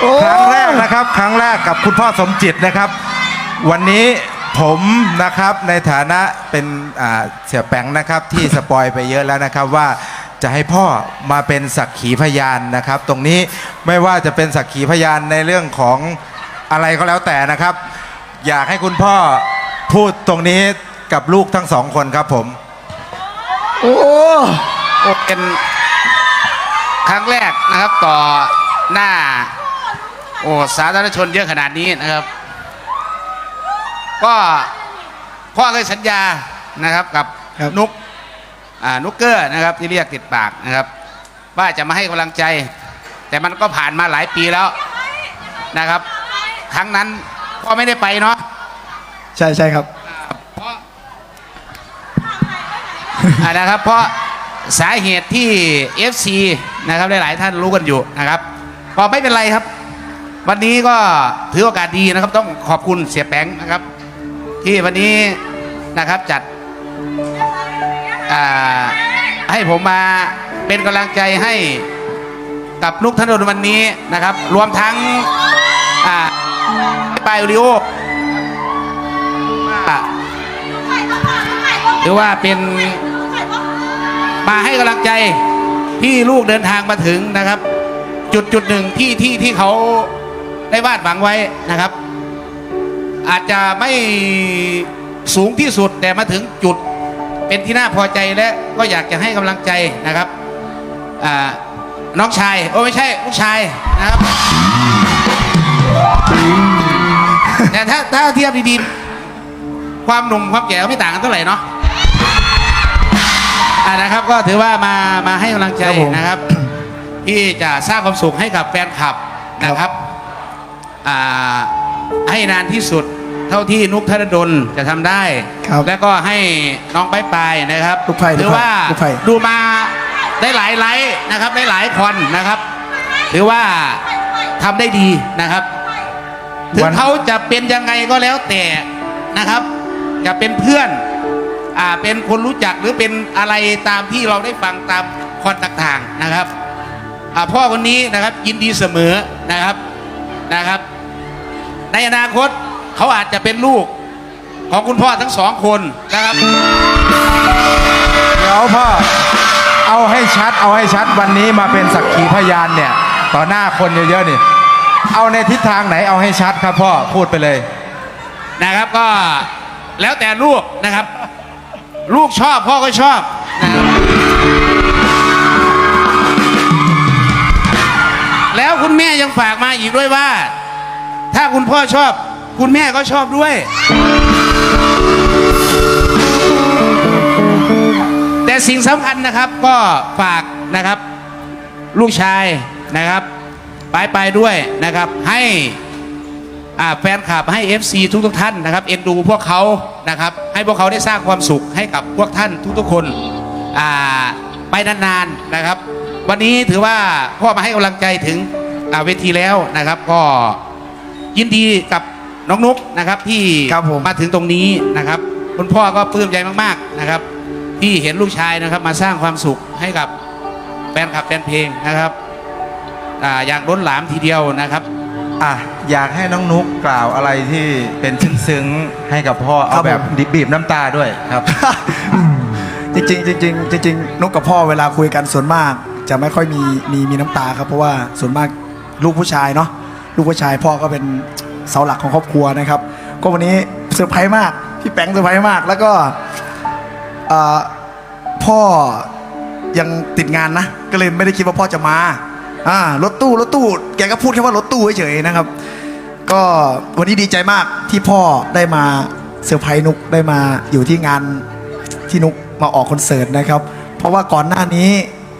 โอ้ครั้งแรกนะครับ ครั้งแรกกับคุณพ่อสมจิตนะครับ วันนี้ผมนะครับในฐานะเป็นอ่าเสียแปงนะครับที่สปอยไปเยอะแล้วนะครับว่าจะให้พ่อมาเป็นสักขีพยานนะครับ ตรงนี้ไม่ว่าจะเป็นสักขีพยานในเรื่องของอะไรก็แล้วแต่นะครับ อยากให้คุณพ่อพูดตรงนี้กับลูกทั้งสองคนครับผม โอ้โอ้เป็นครั้งแรกนะครับต่อหน้า โอ้สาธารณชนเยอะขนาดนี้นะครับ ก็พ่อเคยสัญญานะครับกับครับนุกอ่านุกเกอร์นะครับที่เรียกติดปากนะครับ ว่าจะมาให้กำลังใจ แต่มันก็ผ่านมาหลายปีแล้วนะครับ ครั้งนั้นพ่อไม่ได้ไปเนาะใช่ใช่ครับเพราะอ่านะครับเพราะสาเหตุที่ FC นะครับหลายๆท่านรู้กันอยู่นะครับก็ไม่เป็นไรครับ วันนี้ก็ถือโอกาสดีนะครับต้องขอบคุณเสียแป้งนะครับ ที่วันนี้นะครับจัดให้ผมมาเป็นกำลังใจให้กับลูกธนดลวันนี้นะครับ รวมทั้งอ่าปายริโอหรือว่าเป็นมาให้กำลังใจที่ลูกเดินทางมาถึงนะครับ จุดจุดหนึ่งที่ที่ที่เขา ได้วาดหวังไว้นะครับ อาจจะไม่สูงที่สุดแต่มาถึงจุดเป็นที่น่าพอใจและก็อยากจะให้กำลังใจนะครับอ่าน้องชาย โอ้ไม่ใช่ลูกชายนะครับแต่ถ้าถ้าเทียบดีๆ ความหนุ่มความแก่ก็ไม่ต่างกันเท่าไหร่เนาะอ่านะครับก็ถือว่ามามาให้กำลังใจครับผมนะครับ ที่จะสร้างความสุขให้กับแฟนคลับนะครับอ่า ให้นานที่สุดเท่าที่นุกธนดลจะทำได้ครับแล้วก็ให้น้องไปไปายๆนะครับลูกไผ่ถือว่าลูกไผ่ดูมาได้หลายไลฟ์นะครับได้หลายคนนะครับถือว่าทำได้ดีนะครับถึวังนเขาจะเป็นยังไงก็แล้วแต่นะครับจะเป็นเพื่อนอ่าเป็นคนรู้จักหรือเป็นอะไรตามที่เราได้ฟังตามคอนต่างๆนะครับอ่าพ่อคนนี้นะครับยินดีเสมอนะครับนะครับ ในอนาคตเขาอาจจะเป็นลูกของคุณพ่อทั้งสองคนนะครับ เดี๋ยวพ่อ เอาให้ชัด เอาให้ชัดวันนี้มาเป็นสักขีพยานเนี่ย ต่อหน้าคนเยอะๆนี่ เอาในทิศทางไหนเอาให้ชัดครับพ่อพูดไปเลยนะครับก็แล้วแต่ลูกนะครับ ลูกชอบพ่อก็ชอบนะครับแล้วคุณแม่ยังฝากมาอีกด้วยว่า ถ้าคุณพ่อชอบ คุณแม่ก็ชอบด้วย แต่สิ่งสำคัญนะครับก็ฝากนะครับ ลูกชายนะครับไปไปด้วยนะครับ ให้อ่าแฟนคลับให้ FC ทุกทุกท่านนะครับ เอ็นดูพวกเขานะครับ ให้พวกเขาได้สร้างความสุขให้กับพวกท่านทุกๆคนอ่าไปนานๆนะครับ วันนี้ถือว่าพ่อมาให้กำลังใจถึงอ่าเวทีแล้วนะครับก็ ยินดีกับน้องนุกนะครับที่ครับผม มาถึงตรงนี้นะครับคุณพ่อก็ปลื้มใจมากๆนะครับ ที่เห็นลูกชายนะครับมาสร้างความสุขให้กับแฟนคลับแฟนเพลงนะครับอ่าอย่างล้นหลามทีเดียวนะครับ อะอยากให้น้องนุกกล่าวอะไรที่เป็นซึ้งๆให้กับพ่อครัเอาบแบบผม ดิบบีบน้ำตาด้วยครับ จริงๆจริงๆจริงๆนุกกับพ่อเวลาคุยกันส่วนมาก จะไม่ค่อยมีมีมีน้ำตาครับเพราะว่าส่วนมากลูกผู้ชายเนาะ ลูกผู้ชายพ่อก็เป็นเสาหลักของครอบครัวนะครับ ก็วันนี้เซอร์ไพรส์มากพี่แป้งเซอร์ไพรส์มาก แล้วก็พ่อยังติดงานนะ ก็เลยไม่ได้คิดว่าพ่อจะมาอ่ารถตู้รถตู้แกก็พูดแค่ว่ารถตู้เฉยๆนะครับ ก็วันนี้ดีใจมากที่พ่อได้มาเซอร์ไพรส์นุกได้มาอยู่ที่งานที่นุกมาออกคอนเสิร์ตนะครับ เพราะว่าก่อนหน้านี้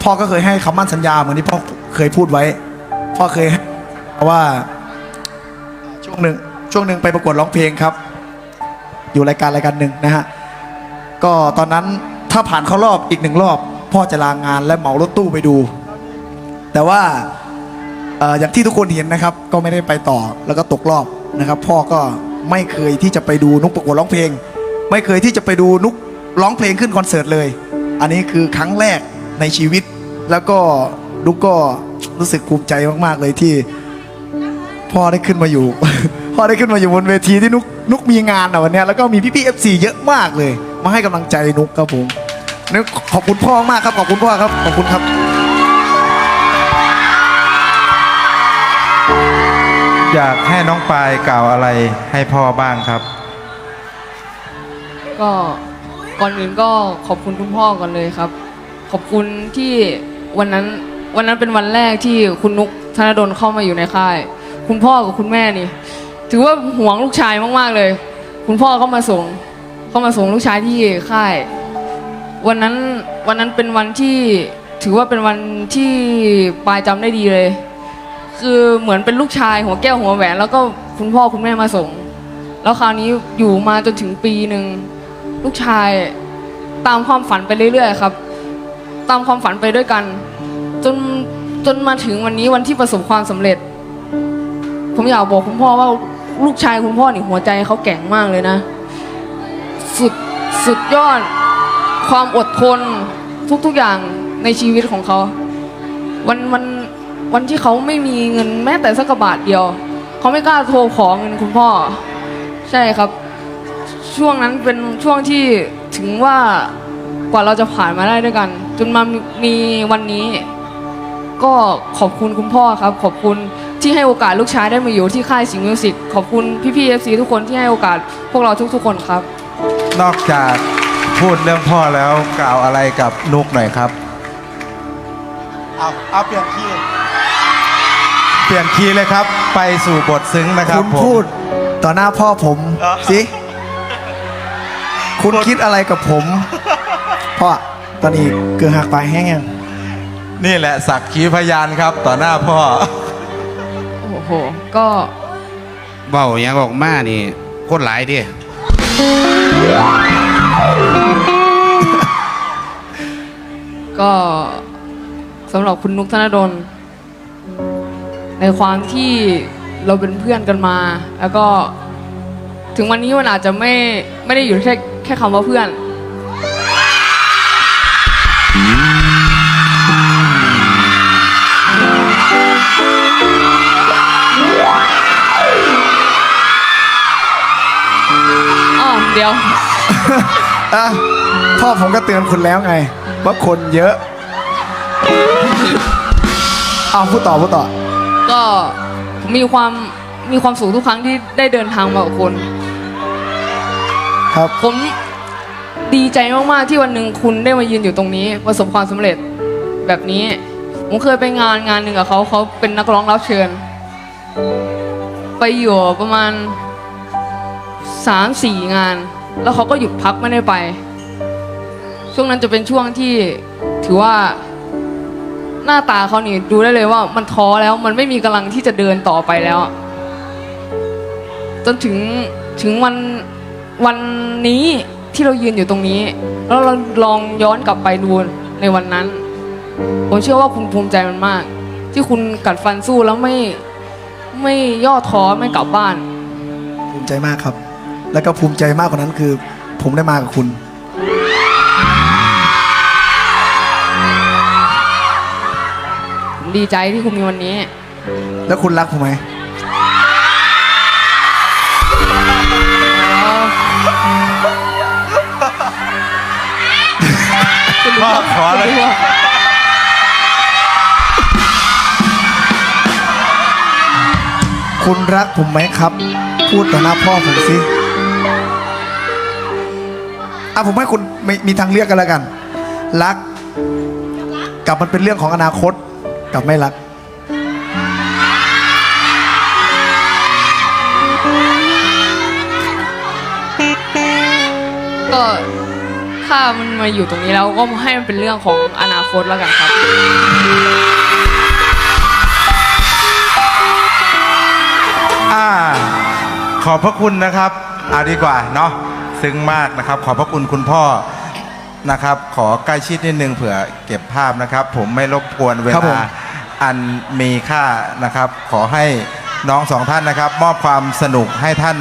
พ่อก็เคยให้คำมั่นสัญญาเหมือนที่พ่อเคยพูดไว้ พ่อเคย ว่าช่วงหนึ่งช่วงหนึ่งไปประกวดร้องเพลงครับ อยู่รายการรายการหนึ่งนะฮะก็ตอนนั้นถ้าผ่านเข้ารอบอีกหนึ่งรอบ พ่อจะลางงานและเหมารถตู้ไปดู แต่ว่าเอ่ออย่างที่ทุกคนเห็นนะครับ ก็ไม่ได้ไปต่อแล้วก็ตกรอบนะครับ พ่อก็ไม่เคยที่จะไปดูนุกประกวดร้องเพลง ไม่เคยที่จะไปดูนุกร้องเพลงขึ้นคอนเสิร์ตเลย อันนี้คือครั้งแรกในชีวิต แล้วก็นุกก็รู้สึกภูมิใจมากๆเลยที่ พ่อได้ขึ้นมาอยู่ พ่อได้ขึ้นมาอยู่บนเวทีที่นุกนุกมีงานอะวันเนี้ยแล้วก็มีพี่พี่เอฟซีเยอะมากเลย มาให้กำลังใจนุกครับผมนุกขอบคุณพ่อมากครับขอบคุณพ่อครับขอบคุณครับ อยากให้น้องปายกล่าวอะไรให้พ่อบ้างครับ ก็ก่อนอื่นก็ขอบคุณคุณพ่อก่อนเลยครับ ขอบคุณที่วันนั้นวันนั้นเป็นวันแรกที่คุณนุกธนดลเข้ามาอยู่ในค่าย คุณพ่อกับคุณแม่นี่ ถือว่าห่วงลูกชายมาก ๆ เลย คุณพ่อเข้ามาส่งเข้ามาส่งลูกชายที่ค่าย วันนั้นวันนั้นเป็นวันที่ถือว่าเป็นวันที่ปายจำได้ดีเลย คือเหมือนเป็นลูกชายหัวแก้วหัวแหวน แล้วก็คุณพ่อคุณแม่มาส่ง แล้วคราวนี้อยู่มาจนถึงปีหนึ่งลูกชายตามความฝันไปเรื่อยๆครับ ตามความฝันไปด้วยกัน จนจนมาถึงวันนี้วันที่ประสบความสำเร็จ ผมอยากบอกคุณพ่อว่าลูกชายคุณพ่อนี่หัวใจเขาแกร่งมากเลยนะ สุดสุดยอด ความอดทนทุกๆอย่างในชีวิตของเขา วันวันวันที่เขาไม่มีเงินแม้แต่สักบาทเดียว เขาไม่กล้าโทรขอเงินคุณพ่อ ใช่ครับ ช่วงนั้นเป็นช่วงที่ถึงว่ากว่าเราจะผ่านมาได้ด้วยกัน จนมามีวันนี้ ก็ขอบคุณคุณพ่อครับ ขอบคุณ ที่ให้โอกาสลูกชายได้มาอยู่ที่ค่ายสิงห์มิวสิกขอบคุณพี่ๆเอฟซีทุกคนที่ให้โอกาสพวกเราทุกๆคนครับ นอกจากพูดเรื่องพ่อแล้วกล่าวอะไรกับนุกหน่อยครับ เอาเอาเปลี่ยนคีย์เปลี่ยนคีย์เลยครับ ไปสู่บทซึ้งนะครับคุณผมพูดต่อหน้าพ่อผมเออสิ คุณคิดอะไรกับผม พ่อตอนนี้เกือหักไปแห้งยัง นี่แหละสักขีพยานครับ ต่อหน้าพ่อ โอ้โห ก็เบาอย่างออกมานี่โคตรหลายดิก็สำหรับคุณนุกธนดล ในความที่เราเป็นเพื่อนกันมา แล้วก็ถึงวันนี้มันอาจจะไม่ไม่ได้อยู่แค่แค่คำว่าเพื่อน ดี๋ยว อะพ่อผมก็เตือนคุณแล้วไง ว่าคนเยอะ เอาพูดต่อพูดต่อ ก็มีความมีความสุขทุกครั้งที่ได้เดินทางมากับคุณครับ ผมดีใจมากๆที่วันหนึ่งคุณได้มายืนอยู่ตรงนี้ประสบความสำเร็จแบบนี้ ผมเคยไปงานงานหนึ่งกับเขาเขาเป็นนักร้องรับเชิญ ไปอยู่ประมาณ สามสี่งาน แล้วเขาก็หยุดพักไม่ได้ไป ช่วงนั้นจะเป็นช่วงที่ถือว่าหน้าตาเขานี่ดูได้เลยว่ามันท้อแล้วมันไม่มีกำลังที่จะเดินต่อไปแล้ว จนถึงถึงวันวันนี้ที่เรายืนอยู่ตรงนี้ แล้วเราลองย้อนกลับไปดูในวันนั้น ผมเชื่อว่าคุณภูมิใจมันมาก ที่คุณกัดฟันสู้แล้วไม่ไม่ย่อท้อไม่กลับบ้าน ภูมิใจมากครับ แล้วก็ภูมิใจมากกว่านั้นคือ ผมได้มากับคุณ ผมดีใจที่คุณมีวันนี้ แล้วคุณรักผมไหม พ่อขอเลยคุณรักผมไหมครับ พูดต่อหน้าพ่อผมสิ อะผมให้คุณมีมีทางเลือกกันแล้วกัน รักกับมันเป็นเรื่องของอนาคตกับไม่รัก ก็ถ้ามันมาอยู่ตรงนี้แล้วก็ให้มันเป็นเรื่องของอนาคตแล้วกันครับ อ่า ขอบพระคุณนะครับ เอาดีกว่าเนาะ ซึ้งมากนะครับ ขอบพระคุณคุณพ่อนะครับ ขอใกล้ชิดนิดนึงเผื่อเก็บภาพนะครับ ผมไม่รบกวนเวลาอันมีค่านะครับ ขอให้น้องสองท่านนะครับ มอบความสนุกให้ท่าน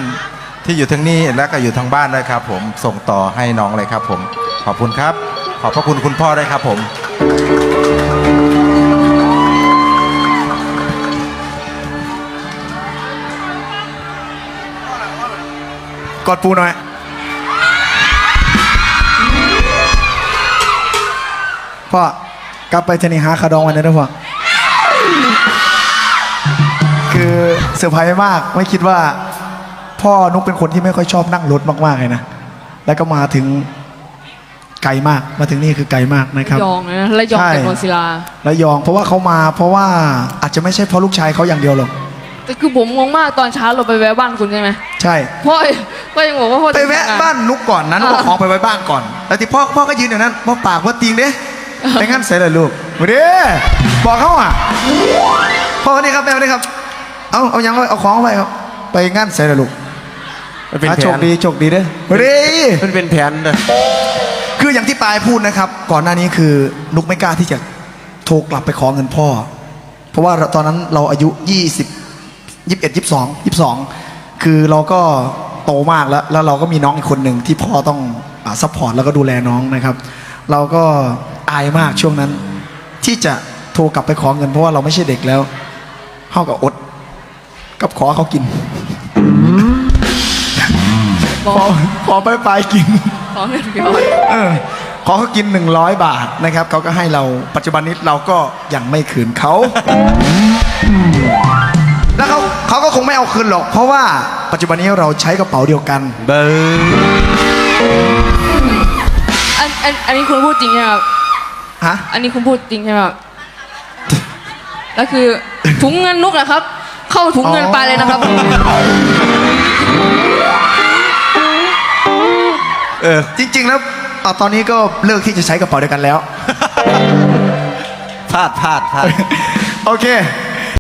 ที่อยู่ทั้งนี้และก็อยู่ทั้งบ้านด้วยครับ ผมส่งต่อให้น้องเลยครับ ผมขอบคุณครับ ขอบพระคุณคุณพ่อด้วยครับผม กดปูหน่อย พ่อกลับไปเทนี่หาคาดองวันนี้นะพ่อคือเซอร์ไพรส์มากไม่คิดว่า พ่อนุกเป็นคนที่ไม่ค่อยชอบนั่งรถมากๆเลยนะแล้วก็มาถึงไกลมากมาถึงนี่คือไกลมากนะครับยองเลยนะและยองใช่จากโนนศิลาระยองเพราะว่าเขามา เพราะว่าอาจจะไม่ใช่เพราะลูกชายเขาอย่างเดียวหรอกแต่คือผมงงมากตอนเช้าเราไปแวะบ้านคุณใช่ไหมใช่พ่อก็ยังบอกว่าพ่อไปแวะจะทำงบ้านนุกก่อนนั้นอ่าเอาของไปไว้บ้านก่อน แล้วที่พ่อพ่อก็ยืนอยู่นั้นพ่อปากว่าติงเด้ ไปงั้นเสร็จเลยลูกมาเด้บอกเขาอะพ่อนี่ครับแม่นี่ครับ เอาเอายังไว้เอาของไปครับ ไปงั้นเสร็จเลยลูกมันเป็นอะแผโชคนดีโชคดีเด้อมาเด้มันเป็นแผนเด้อคืออย่างที่ปายพูดนะครับ ก่อนหน้านี้คือนุกไม่กล้าที่จะโทรกลับไปขอเงินพ่อ เพราะว่าตอนนั้นเราอายุ 20 21 22 22 คือเราก็โตมากแล้ว แล้วเราก็มีน้องอีกคนหนึ่งที่พ่อต้องซัพพอร์ตแล้วก็ดูแลน้องนะครับ เราก็ อายมากช่วงนั้น ที่จะโทรกลับไปขอเงินเพราะว่าเราไม่ใช่เด็กแล้วเท่ากับอด กับขอเขากินบอขอกขอไปปลายกิน ขอเงินพี่บอยเออขอเขากิน 100 บาทนะครับเขาก็ให้เราปัจจุบันนี้เราก็ยังไม่คืนเขา แล้วเขาเขาก็คงไม่เอาคืนหรอก เพราะว่าปัจจุบันนี้เราใช้กระเป๋าเดียวกันเบอร์อันอันอันนี้คุณพูดจริงใช่ไหมครับ ฮะ อันนี้คุณพูดจริงใช่ไหมครับแล้วคือถุงเงินนุกนะครับ เข้าถุงเงินไปเลยนะครับ เออจริง ๆ แล้วอะตอนนี้ก็เลิกที่จะใช้กระเป๋าเดียวกันแล้ว พลาดพลาดพลาด โอเค